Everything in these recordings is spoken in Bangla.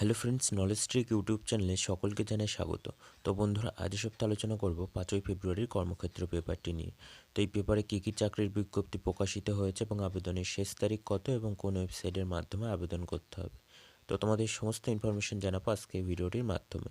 Hello friends knowledge trick YouTube চ্যানেলে সকলকে জানাই স্বাগত। তো বন্ধুরা, আজ সপ্তাহে আলোচনা করব পাঁচই ফেব্রুয়ারির কর্মক্ষেত্র পেপারটি নিয়ে। তো এই পেপারে কী কী চাকরির বিজ্ঞপ্তি প্রকাশিত হয়েছে এবং আবেদনের শেষ তারিখ কত এবং কোন ওয়েবসাইটের মাধ্যমে আবেদন করতে হবে? তো তোমাদের সমস্ত ইনফরমেশন জানাব আজকে ভিডিওটির মাধ্যমে।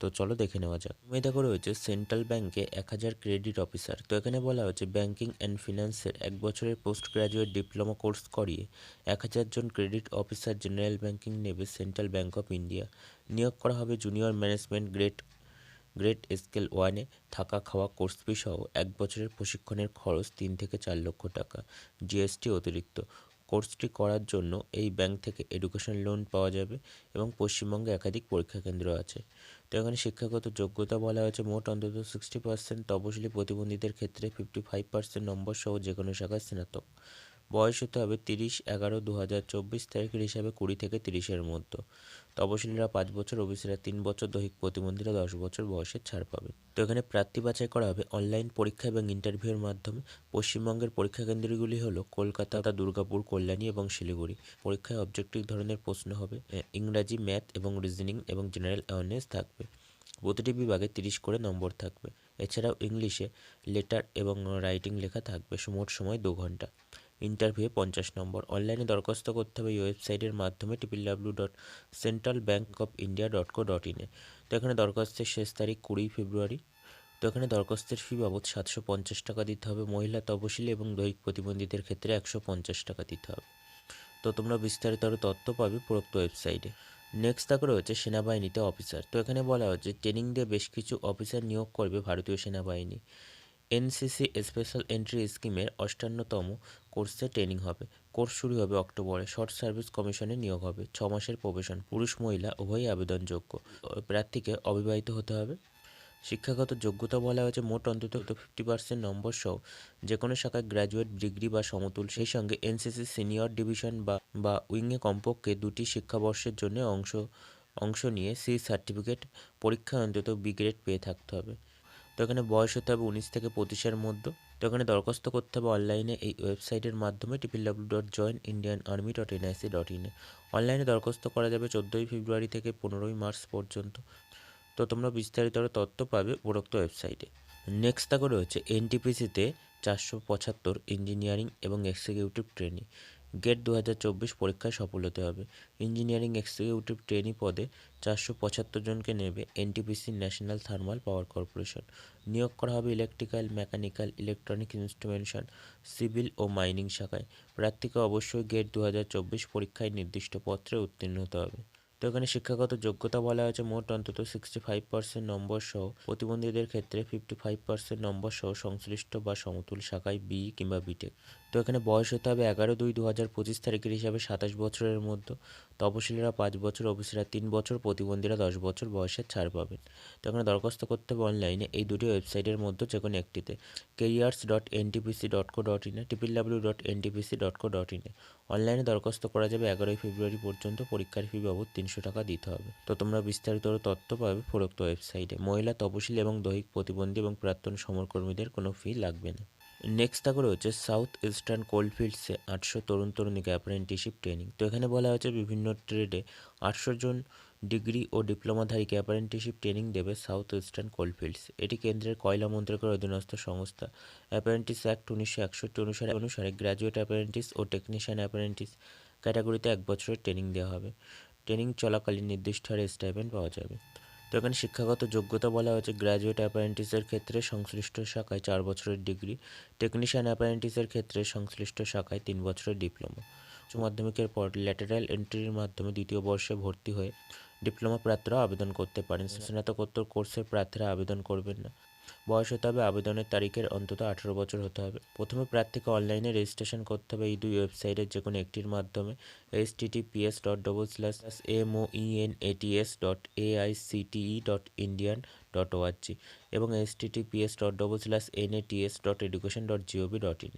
তো চলো দেখে নেওয়া যাক। তুমি দেখো রয়েছে সেন্ট্রাল ব্যাংকে এক হাজার ক্রেডিট অফিসার। তো এখানে বলা হয়েছে, ব্যাংকিং অ্যান্ড ফিনান্সের এক বছরের পোস্ট গ্রাজুয়েট ডিপ্লোমা কোর্স করিয়ে এক হাজার জন ক্রেডিট অফিসার জেনারেল ব্যাংকিং নেবে সেন্ট্রাল ব্যাংক অফ ইন্ডিয়া। নিয়োগ করা হবে junior management grade great scale ওয়ানে থাকা খাওয়া কোর্স ফি সহ এক বছরের প্রশিক্ষণের খরচ তিন থেকে চার লক্ষ টাকা। জিএসটি অতিরিক্ত। কোর্সটি করার জন্য এই ব্যাংক থেকে এডুকেশন লোন পাওয়া যাবে এবং পশ্চিমবঙ্গে একাধিক পরীক্ষা কেন্দ্র আছে। তো এখানে শিক্ষাগত যোগ্যতা বলা হয়েছে, মোট অন্তত সিক্সটি পার্সেন্ট তপশিলি প্রতিবন্ধীদের ক্ষেত্রে ফিফটি ফাইভ পার্সেন্ট নম্বর সহ যে কোনো শাখায় স্নাতক। বয়স হতে হবে তিরিশ এগারো দু হাজার চব্বিশ তারিখের হিসাবে কুড়ি থেকে তিরিশের মধ্যে। তপশিলীরা পাঁচ বছর ওবিসিরা তিন বছর, দৈহিক প্রতিবন্ধীরা দশ বছর বয়সের ছাড় পাবে। তো এখানে প্রার্থী বাছাই করা হবে অনলাইন পরীক্ষা এবং ইন্টারভিউর মাধ্যমে। পশ্চিমবঙ্গের পরীক্ষা কেন্দ্রগুলি হলো কলকাতা, দুর্গাপুর, কল্যাণী এবং শিলিগুড়ি। পরীক্ষায় অবজেক্টিভ ধরনের প্রশ্ন হবে ইংরাজি ম্যাথ এবং রিজনিং এবং জেনারেল অ্যাওয়ারনেস থাকবে। প্রতিটি বিভাগে তিরিশ করে নম্বর থাকবে। এছাড়াও ইংলিশে লেটার এবং রাইটিং লেখা থাকবে, মোট সময় দু ঘণ্টা। ইন্টারভিউ পঞ্চাশ নম্বর। অনলাইনে দরখাস্ত করতে হবে এই ওয়েবসাইটের মাধ্যমে triple W dot Central Bank of India dot co dot ইনে তো এখানে দরখাস্তের শেষ তারিখ কুড়ি ফেব্রুয়ারি। তো এখানে দরখাস্তের ফি বাবদ সাতশো পঞ্চাশ টাকা দিতে হবে। মহিলা তপশিলি এবং দৈহিক প্রতিবন্ধীদের ক্ষেত্রে একশো পঞ্চাশ টাকা দিতে হবে। তো তোমরা বিস্তারিত আরও তথ্য পাবে প্রোক্ত ওয়েবসাইটে। নেক্সট তাকে রয়েছে সেনাবাহিনীতে অফিসার তো এখানে বলা হচ্ছে ট্রেনিং দিয়ে বেশ কিছু অফিসার নিয়োগ করবে ভারতীয় সেনাবাহিনী। এনসিসি স্পেশাল এন্ট্রি স্কিমের অষ্টান্নতম কোর্সে ট্রেনিং হবে। কোর্স শুরু হবে অক্টোবরে। শর্ট সার্ভিস কমিশনে নিয়োগ হবে। ছ মাসের প্রবেশন পুরুষ, মহিলা, উভয়ই আবেদনযোগ্য। প্রার্থীকে অবিবাহিত হতে হবে। শিক্ষাগত যোগ্যতা বলা হয়েছে মোট অন্তত ফিফটি পার্সেন্ট নম্বর সহ যে কোনো শাখায় গ্র্যাজুয়েট ডিগ্রি বা সমতুল সেই সঙ্গে এনসিসি সিনিয়র ডিভিশন বা বা উইংয়ে কমপক্ষে দুটি শিক্ষাবর্ষের জন্য অংশ অংশ নিয়ে সি সার্টিফিকেট পরীক্ষায় অন্তত বি গ্রেড পেয়ে থাকতে হবে। তো এখানে বয়স হতে হবে উনিশ থেকে পঁচিশের মধ্যে। তো এখানে দরখাস্ত করতে হবে অনলাইনে এই ওয়েবসাইটের মাধ্যমে triple W dot join Indian army dot NIC dot ইনে অনলাইনে দরখাস্ত করা যাবে চোদ্দোই ফেব্রুয়ারি থেকে পনেরোই মার্চ পর্যন্ত। তো তোমরা বিস্তারিত তথ্য পাবে উপরোক্ত ওয়েবসাইটে। নেক্সট তাকে রয়েছে এনটিপিসিতে চারশো পঁচাত্তর ইঞ্জিনিয়ারিং এবং এক্সিকিউটিভ ট্রেনিং গেট দু হাজার চব্বিশ পরীক্ষায় সফল হতে হবে। ইঞ্জিনিয়ারিং এক্সিকিউটিভ ট্রেনি পদে চারশো পঁচাত্তর জনকে নেবে NTPC national thermal power corporation. নিয়োগ করা হবে electrical, mechanical, electronic instrumentation civil ও মাইনিং শাখায়। প্রার্থীকে অবশ্যই গেট দু হাজার চব্বিশ পরীক্ষায় নির্দিষ্ট পত্রে উত্তীর্ণ হতে হবে। তো এখানে শিক্ষাগত যোগ্যতা বলা হয়েছে মোট অন্তত সিক্সটি ফাইভ পার্সেন্ট নম্বর সহ। প্রতিবন্ধীদের ক্ষেত্রে ফিফটি ফাইভ পার্সেন্ট নম্বর সহ সংশ্লিষ্ট বা সমতুল শাখায় বি কিংবা বিটেক তো এখানে বয়স হতে হবে এগারো দুই দু হাজার পঁচিশ তারিখের হিসাবে সাতাশ বছরের মধ্যে। তপশিলীরা পাঁচ বছর, ওবিসিরা তিন বছর, প্রতিবন্ধীরা দশ বছর বয়সের ছাড় পাবেন। তো এখানে দরখাস্ত করতে হবে অনলাইনে এই দুটি ওয়েবসাইটের মধ্যে যে কোনো একটিতে। Careers dot NTPC dot co dot ইনে triple W dot NTPC dot co dot ইনে অনলাইনে দরখাস্ত করা যাবে এগারোই ফেব্রুয়ারি পর্যন্ত, পরীক্ষার ফি বাবদ তিনশো টাকা দিতে হবে। তো তোমরা বিস্তারিত তথ্য পাবে ফোরক্ত ওয়েবসাইটে। মহিলা তপশিল এবং দৈহিক প্রতিবন্ধী এবং প্রাক্তন সমরকর্মীদের কোনো ফি লাগবে না। নেক্সট তাকে রয়েছে সাউথ ইস্টার্ন কোল্ডফিল্ডসে আটশো তরুণ তরুণীকে অ্যাপ্রেন্টিসশিপ ট্রেনিং তো এখানে বলা হয়েছে বিভিন্ন ট্রেডে আটশো জন ডিগ্রি ও ডিপ্লোমাধারীকে অ্যাপারেন্টিসশিপ ট্রেনিং দেবে সাউথ ইস্টার্ন কোলফিল্ডস এটি কেন্দ্রের কয়লা মন্ত্রকের অধীনস্থ সংস্থা। অ্যাপারেন্টিস অ্যাক্ট উনিশশো একষট্টি অনুসারে অনুসারে গ্র্যাজুয়েট অ্যাপারেন্টিস ও টেকনিশিয়ান অ্যাপারেন্টিস ক্যাটাগরিতে এক বছরের ট্রেনিং দেওয়া হবে। ট্রেনিং চলাকালীন নির্দিষ্ট হারে স্টাইপেন্ড পাওয়া যাবে। তো এখানে শিক্ষাগত যোগ্যতা বলা হয়েছে গ্র্যাজুয়েট অ্যাপারেন্টিসের ক্ষেত্রে সংশ্লিষ্ট শাখায় চার বছরের ডিগ্রি টেকনিশিয়ান অ্যাপারেন্টিসের ক্ষেত্রে সংশ্লিষ্ট শাখায় তিন বছরের ডিপ্লোমা উচ্চ মাধ্যমিকের পর ল্যাটারাল এন্ট্রির মাধ্যমে দ্বিতীয় বর্ষে ভর্তি হয়ে ডিপ্লোমা প্রার্থীরা আবেদন করতে পারেন। স্নাতকোত্তর কোর্সের প্রার্থীরা আবেদন করবেন না। বয়স হতে হবে, আবেদনের তারিখের অন্তত আঠারো বছর হতে হবে। প্রথমে প্রার্থীকে অনলাইনে রেজিস্ট্রেশন করতে হবে। এই দুই ওয়েবসাইটের যে কোনো একটির মাধ্যমে https dot double slash M O E N ATS dot AICTE dot Indian dot ORG এবং https dot double slash N A TS dot education dot GOV dot in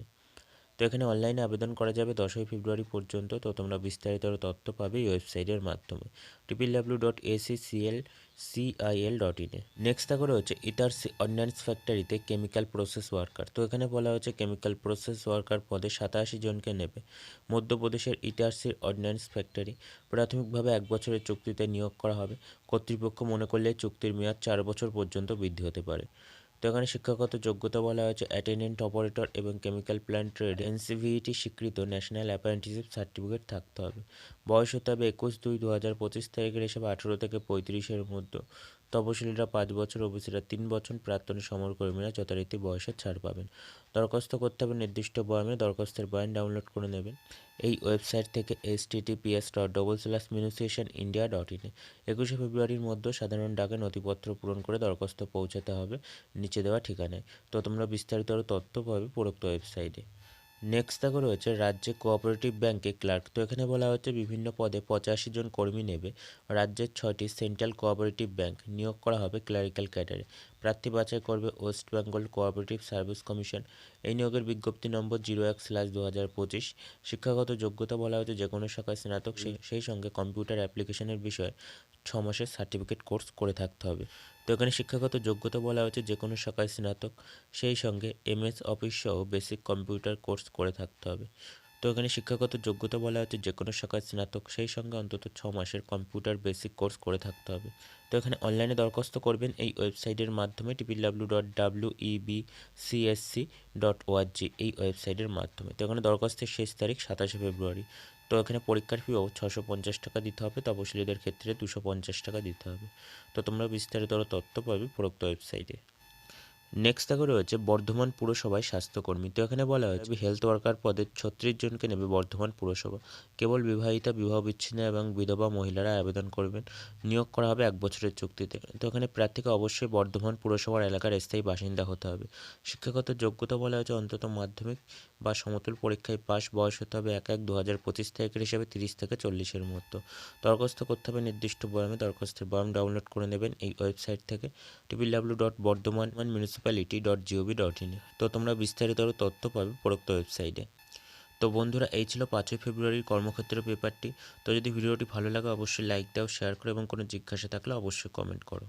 এখানে অনলাইনে আবেদন করা যাবে দশই ফেব্রুয়ারি পর্যন্ত। তো তোমরা বিস্তারিত তথ্য পাবে এই ওয়েবসাইটের মাধ্যমে। Triple W dot ACCL CIL dot ইনে নেক্সট তারপরে হচ্ছে ইটার অর্ডিন্যান্স ফ্যাক্টরিতে কেমিক্যাল প্রসেস ওয়ার্কার তো এখানে বলা হচ্ছে কেমিক্যাল প্রসেস ওয়ার্কার পদে সাতাশি জনকে নেবে। মধ্যপ্রদেশের ইটারসির অর্ডিন্যান্স ফ্যাক্টরি প্রাথমিকভাবে এক বছরের চুক্তিতে নিয়োগ করা হবে। কর্তৃপক্ষ মনে করলে চুক্তির মেয়াদ চার বছর পর্যন্ত বৃদ্ধি হতে পারে। তো এখানে শিক্ষাগত যোগ্যতা বলা হয়েছে, অ্যাটেন্ডেন্ট, অপারেটর এবং কেমিক্যাল প্ল্যান্ট ট্রেড। এনসিভিইটি স্বীকৃত, ন্যাশনাল অ্যাপ্রেন্টিসশিপ সার্টিফিকেট থাকতে হবে। বয়স হতে হবে একুশ দুই দু হাজার পঁচিশ তারিখের হিসাবে আঠেরো থেকে পঁয়ত্রিশের মধ্যে। তপশিলীরা পাঁচ বছর ওবিসিরা তিন বছর প্রাক্তন সমরকর্মীরা যথারীতি বয়সের ছাড় পাবেন। দরখাস্ত করতে হবে নির্দিষ্ট বয়ামে। দরখাস্তের বয়ান ডাউনলোড করে নেবেন। এই ওয়েবসাইট থেকে https dot double slash munition India dot ইনে একুশে ফেব্রুয়ারির মধ্যে সাধারণ ডাকে নথিপত্র পূরণ করে দরখাস্ত পৌঁছাতে হবে। নিচে দেওয়া ঠিকানায়। তো তোমরা বিস্তারিত আরও তথ্য পাবে উপরোক্ত ওয়েবসাইটে। নেক্সট দেখো রয়েছে রাজ্যে কোঅপারেটিভ ব্যাংকে ক্লার্ক তো এখানে বলা হচ্ছে বিভিন্ন পদে পঁচাশি জন কর্মী নেবে। রাজ্যের ছয়টি সেন্ট্রাল কোঅপারেটিভ ব্যাংক নিয়োগ করা হবে ক্লারিক্যাল ক্যাডারে প্রার্থী বাছাই করবে West Bengal cooperative service commission এই নিয়োগের বিজ্ঞপ্তি নম্বর জিরো এক স্ল্যাশ দু হাজার পঁচিশ। শিক্ষাগত যোগ্যতা বলা হয়েছে যে কোনো শাখায় স্নাতক, সেই সঙ্গে কম্পিউটার অ্যাপ্লিকেশনের বিষয়ে ছ মাসের সার্টিফিকেট কোর্স করে থাকতে হবে। তো এখানে শিক্ষাগত যোগ্যতা বলা হয়েছে যে কোনো শাখায় স্নাতক, সেই সঙ্গে এমএস অফিস সহ বেসিক কম্পিউটার কোর্স করে থাকতে হবে। তো এখানে শিক্ষাগত যোগ্যতা বলা হচ্ছে যে কোনো শাখায় স্নাতক, সেই সঙ্গে অন্তত ছ মাসের কম্পিউটার বেসিক কোর্স করে থাকতে হবে। তো এখানে অনলাইনে দরখাস্ত করবেন এই ওয়েবসাইটের মাধ্যমে triple W dot W B CSC dot ORG এই ওয়েবসাইটের মাধ্যমে। তো এখানে দরখাস্তের শেষ তারিখ সাতাশে ফেব্রুয়ারি। তো এখানে পরীক্ষার ফিও ছশো পঞ্চাশ টাকা দিতে হবে। তপশিলীদের ক্ষেত্রে দুশো পঞ্চাশ টাকা দিতে হবে। তো তোমরা বিস্তারিত তথ্য পাবে প্রোক্ত ওয়েবসাইটে। নেক্সট দেখো রয়েছে বর্ধমান পুরসভায় স্বাস্থ্যকর্মী। তো এখানে বলা হয়েছে হেলথ ওয়ার্কার পদে ছত্রিশ জনকে নেবে বর্ধমান পুরসভা। কেবল বিবাহিতা বিবাহ বিচ্ছিন্ন এবং বিধবা মহিলারা আবেদন করবেন। নিয়োগ করা হবে এক বছরের চুক্তিতে। তো এখানে প্রার্থীকে অবশ্যই বর্ধমান পুরসভার এলাকার স্থায়ী বাসিন্দা হতে হবে। শিক্ষাগত যোগ্যতা বলা হয়েছে অন্তত মাধ্যমিক বা সমতুল পরীক্ষায় পাস বয়স হতে হবে এক এক দু হাজার পঁচিশ তারিখের হিসাবে তিরিশ থেকে চল্লিশের মতো দরখাস্ত করতে হবে নির্দিষ্ট বয়ামে দরখাস্তের বয়াম ডাউনলোড করে নেবেন এই ওয়েবসাইট থেকে। TP W dot Bardhaman municipality dot GOV dot in তো তোমরা বিস্তারিত তথ্য পাবে পরোক্ত ওয়েবসাইটে। তো বন্ধুরা, এই ছিল পাঁচই ফেব্রুয়ারির কর্মক্ষেত্র পেপারটি। তো যদি ভিডিওটি ভালো লাগে, অবশ্যই লাইক দাও শেয়ার করো এবং কোনো জিজ্ঞাসা থাকলে অবশ্যই কমেন্ট করো।